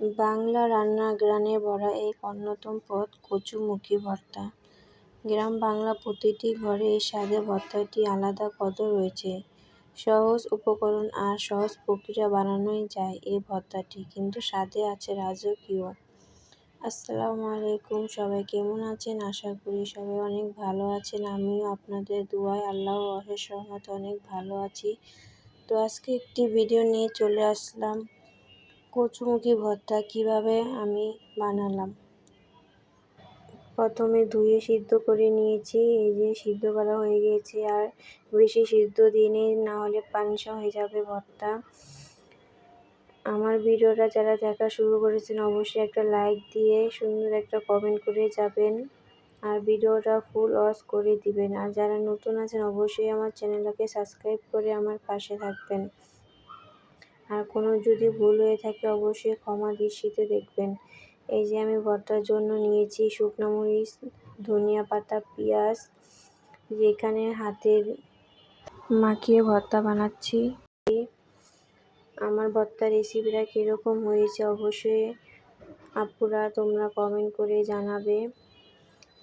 বাংলা রান্নার গ্রানে ভরা এক অন্যতম পদ কচুমুখী ভর্তা। গ্রাম বাংলা প্রতিটি ঘরে এই স্বাদের ভর্তাটি আলাদা কদর রয়েছে। সহজ উপকরণ আর সহজ প্রক্রিয়া বানানোই যায় এই ভর্তাটি, কিন্তু স্বাদে আছে রাজকীয়। আসসালামু আলাইকুম, সবাই কেমন আছেন আশা করি সবাই অনেক ভালো আছেন আমিও আপনাদের দোয়ায় আল্লাহ অশেষ রহমতে অনেক ভালো আছি। তো আজকে একটি ভিডিও নিয়ে চলে আসলাম কচুমুখী ভর্তা কীভাবে আমি বানালাম? প্রথমে ধুয়ে সিদ্ধ করে নিয়েছি, এই যে সিদ্ধ করা হয়ে গিয়েছে আর বেশি সিদ্ধ দিনে না হলে পানসা হয়ে যাবে ভর্তা। আমার ভিডিওটা যারা দেখা শুরু করেছেন, অবশ্যই একটা লাইক দিয়ে সুন্দর একটা কমেন্ট করে যাবেন, আর ভিডিওটা ফুল ওয়াচ করে দিবেন। আর যারা নতুন আছেন, অবশ্যই আমার চ্যানেলটাকে সাবস্ক্রাইব করে আমার পাশে থাকবেন। আর কোনো যদি ভুল হয়ে থাকে অবশ্যই ক্ষমা দৃষ্টিতে দেখবেন। এই যে আমি ভর্তার জন্য নিয়েছি শুকনো মরিচ, ধনিয়া পাতা, পেঁয়াজ, যেখানে হাতের মাখিয়ে ভর্তা বানাচ্ছি। আমার ভর্তার রেসিপিটা কীরকম হয়েছে অবশ্যই আপুরা তোমরা কমেন্ট করে জানাবে।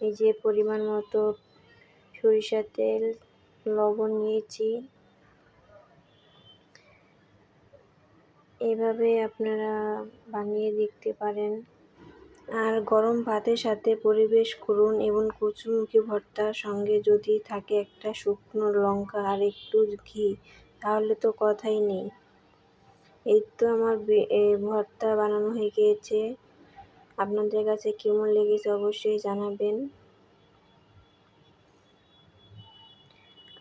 এই যে পরিমাণ মতো সরিষার তেল, লবণ নিয়েছি। এভাবে আপনারা বানিয়ে দেখতে পারেন। আর গরম ভাতের সাথে পরিবেশ করুন এবং কচুমুখী ভর্তার সঙ্গে যদি থাকে একটা শুকনো লঙ্কা আর একটু ঘি, তাহলে তো কথাই নেই। এই তো আমার ভর্তা বানানো হয়ে গিয়েছে। আপনাদের কাছে কেমন লেগেছে অবশ্যই জানাবেন।